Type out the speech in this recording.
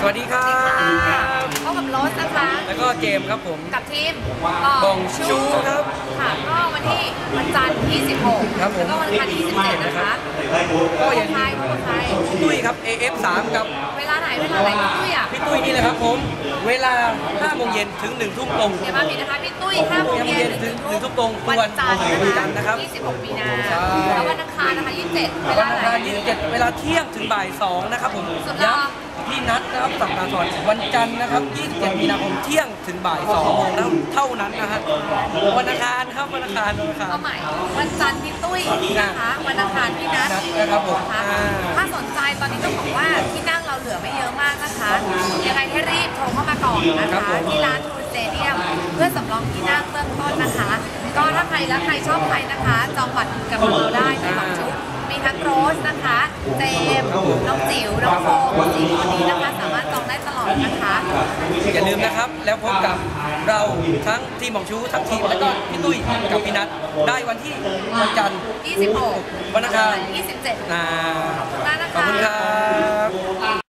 สวัสดีครับพบกับโรสนะคะ แล้วก็เจมส์ครับผม กับทีมบองชูครับ ค่ะ ก็วันที่วันจันทร์ที่ 16 ครับผมแล้วก็วันอังคารที่ 27 นะคะก็อย่างใครพบกับใครตุ้ยครับ AF3 กับ เวลาไหน เวลาไหนพี่ตุ้ยอะ พี่ตุ้ย เวลา5โมงเย็นถึง1ทุ่มตรงเดี๋ยวมาผิดนะคะพี่ตุ้ย5โมงเย็นถึงถึงทุ่มตรงวันจันทร์วันจันทร์นะครับ26มีนาใช่แล้ววันอังคารนะคะ27เววัลานอังไหนคาร27เวลาเที่ยงถึงบ่าย2นะครับผมสุดยอดย้ำพี่นัดนะครับสัปดาห์ก่อนวันจันทร์นะครับ27มีนาคมเที่ยงถึงบ่าย2โมงเท่านั้นนะฮะวันอังคารครับวันอังคารวันอังคารก็หมายวันจันทร์พี่ตุ้ยนะคะวันอังคารพี่นัทนะครับผม นนะคะ ที่ร้านทูสเตเดียมเพื่อสำรองที่นั่งเบื้องต้นนะคะ ก็ถ้าใครและใครชอบใครนะคะจองบัตรกับเราได้ในสองชุดมีทั้งโรสนะคะ เจมส์น้องจิ๋วน้องโฟมสี่คนนี้นะคะ สามารถจองได้ตลอดนะคะอย่าลืมนะครับ แล้วพบกับเราทั้งทีมของชูทั้งทีมแล้วก็พี่ตุ้ยกับพี่นัทได้วันที่วันจันทร์26วันอังคาร27อ่าขอบคุณมากนะ